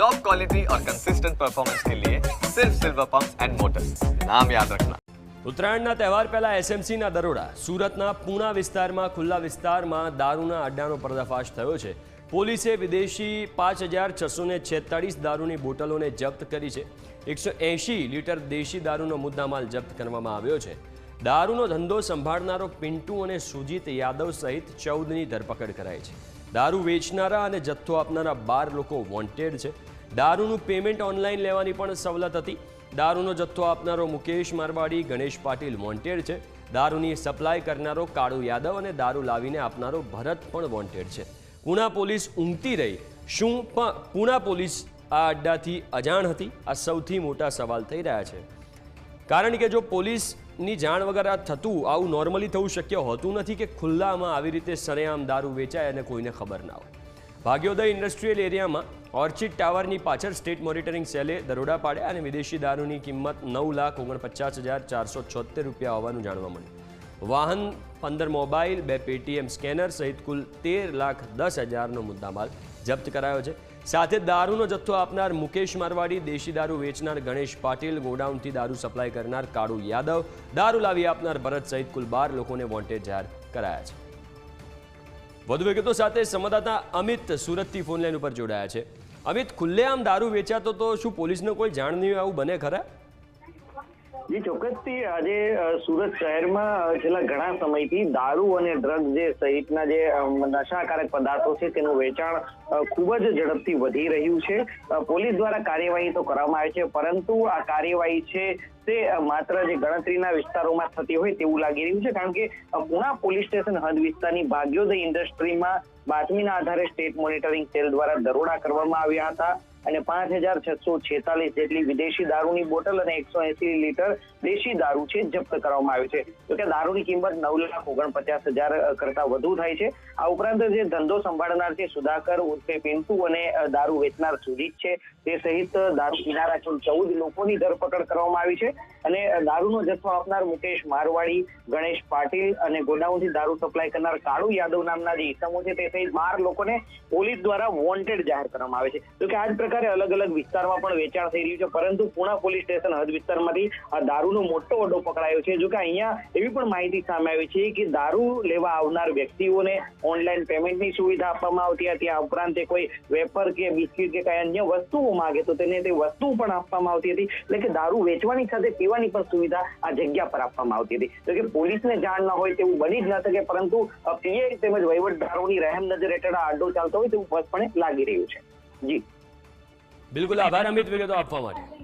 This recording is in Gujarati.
टॉप क्वालिटी और कंसिस्टेंट परफॉर्मेंस के लिए सिर्फ सिल्वर पंप एंड मोटर्स नाम याद रखना ઉત્તરાયણના તહેવાર પહેલા એસએમસીના દરોડા સુરતના પૂણા વિસ્તારમાં ખુલ્લા વિસ્તારમાં દારૂના અડ્ડાનો પર્દાફાશ થયો છે પોલીસે વિદેશી પાંચ હજાર છસો ને છેતાળીસ દારૂની બોટલોને જપ્ત કરી છે એકસો એંશી લીટર દેશી દારૂનો મુદ્દામાલ જપ્ત કરવામાં આવ્યો છે દારૂનો ધંધો સંભાળનારો પિન્ટુ અને સુજીત યાદવ સહિત ચૌદની ધરપકડ કરાઈ છે દારૂ વેચનારા અને જથ્થો આપનારા બાર લોકો વોન્ટેડ છે. દારૂનું પેમેન્ટ ઓનલાઈન લેવાની પણ સવલત હતી. દારૂનો જથ્થો આપનારો મુકેશ મારવાડી, ગણેશ પાટીલ વોન્ટેડ છે. દારૂની સપ્લાય કરનારો કાળુ યાદવ અને દારૂ લાવીને આપનારો ભરત પણ વોન્ટેડ છે. પૂના પોલીસ ઊંઘતી રહી. શું પણ પૂના પોલીસ આ અડ્ડાથી અજાણ હતી? આ સૌથી મોટા સવાલ થઈ રહ્યા છે. કારણ કે જો પોલીસની જાણ વગર આ થતું આવું નોર્મલી થવું શક્ય હોતું નથી કે ખુલ્લામાં આવી રીતે સરેઆમ દારૂ વેચાય અને કોઈને ખબર ના હોય. ભાગ્યોદય ઇન્ડસ્ટ્રીયલ એરિયામાં ઓર્ચિડ ટાવરની પાછળ સ્ટેટ મોનિટરિંગ સેલે દરોડા પાડ્યા અને વિદેશી દારૂની કિંમત નવ લાખ ઓગણપચાસ હજાર ચારસો છોતેર રૂપિયા હોવાનું જાણવા મળ્યું. વાહન, પંદર મોબાઈલ, બે પેટીએમ સ્કેનર સહિત કુલ તેર લાખ દસ હજારનો મુદ્દામાલ જપ્ત કરાયો છે. સાથે દારૂનો જથ્થો આપનાર મુકેશ મારવાડી, દેશી દારૂ વેચનાર ગણેશ પાટીલ, ગોડાઉનથી દારૂ સપ્લાય કરનાર કાળુ યાદવ, દારૂ લાવી આપનાર ભરત સહિત કુલ બાર લોકોને વોન્ટેડ જાહેર કરાયા છે. વધુ વિગતો સાથે સંવાદદાતા અમિત સુરતથી ફોન લાઈન ઉપર જોડાયા છે. અમિત, ખુલ્લેઆમ દારૂ વેચાતો તો શું પોલીસને કોઈ જાણ નહીં આવું બને ખરા? જી, ચોક્કસથી આજે સુરત શહેરમાં છેલ્લા ઘણા સમયથી દારૂ અને ડ્રગ જે સહિતના જે નશાકારક પદાર્થો છે, તેનું વેચાણ ખૂબ જ ઝડપથી વધી રહ્યું છે. પોલીસ દ્વારા કાર્યવાહી તો કરવામાં આવે છે, પરંતુ આ કાર્યવાહી છે, તે માત્ર જે ગણતરીના વિસ્તારોમાં થતી હોય તેવું લાગી રહ્યું છે, કારણ કે પુણા પોલીસ સ્ટેશન હદ વિસ્તારની ભાગ્યોદય ઇન્ડસ્ટ્રીમાં બાતમીના આધારે સ્ટેટ મોનિટરિંગ સેલ દ્વારા દરોડા કરવામાં આવ્યા હતા અને પાંચ હજાર છસો છેતાલીસ જેટલી વિદેશી દારૂની બોટલ અને એકસો એસી લીટર દેશી દારૂ છે, જપ્ત કરવામાં આવ્યું છે. તો કે દારૂની કિંમત નવ લાખ ઓગણપચાસ હજાર કરતા વધુ થાય છે. આ ઉપરાંત જે ધંધો સંભાળનાર છે, સુધાકર ઉર્ફે પિન્ટુ અને દારૂ વેચનાર સુજીત છે, તે સહિત દારૂ પીનારા કુલ ચૌદ લોકોની ધરપકડ કરવામાં આવી છે. અને દારૂનો જથ્થો આપનાર મુકેશ મારવાડી, ગણેશ પાટીલ અને ગોડાઉનથી દારૂ સપ્લાય કરનાર કાળુ યાદવ નામના જે ઇસમો છે, તે સહિત બાર લોકોને પોલીસ દ્વારા વોન્ટેડ જાહેર કરવામાં આવે છે. તો કે આ જ પ્રકારે અલગ અલગ વિસ્તારમાં પણ વેચાણ થઈ રહ્યું છે. પરંતુ પુણા પોલીસ સ્ટેશન હદ વિસ્તારમાંથી આ દારૂનો મોટો ઓડો પકડાયો છે. જો કે અહીંયા એવી પણ માહિતી સામે આવી છે કે દારૂ લેવા આવનાર વ્યક્તિઓને ઓનલાઈન પેમેન્ટની સુવિધા આપવામાં આવતી હતી. આ ઉપરાંત તે કોઈ વેપર કે બિસ્કિટ કે કઈ અન્ય વસ્તુઓ માંગે તો તેને તે વસ્તુ પણ આપવામાં આવતી હતી. એટલે કે દારૂ વેચવાની સાથે પીવાની પણ સુવિધા આ જગ્યા પર આપવામાં આવતી હતી. તો કે પોલીસને જાણ ન હોય તેવું બની જ ન શકે, પરંતુ પીએ તેમજ વહીવટદારોની રહેમ નજર હેઠળ આડો ચાલતો હોય તેવું સ્પષ્ટપણે લાગી રહ્યું છે. જી. બિલકુલ આભાર, અમિત, વિગતો આપવા માટે.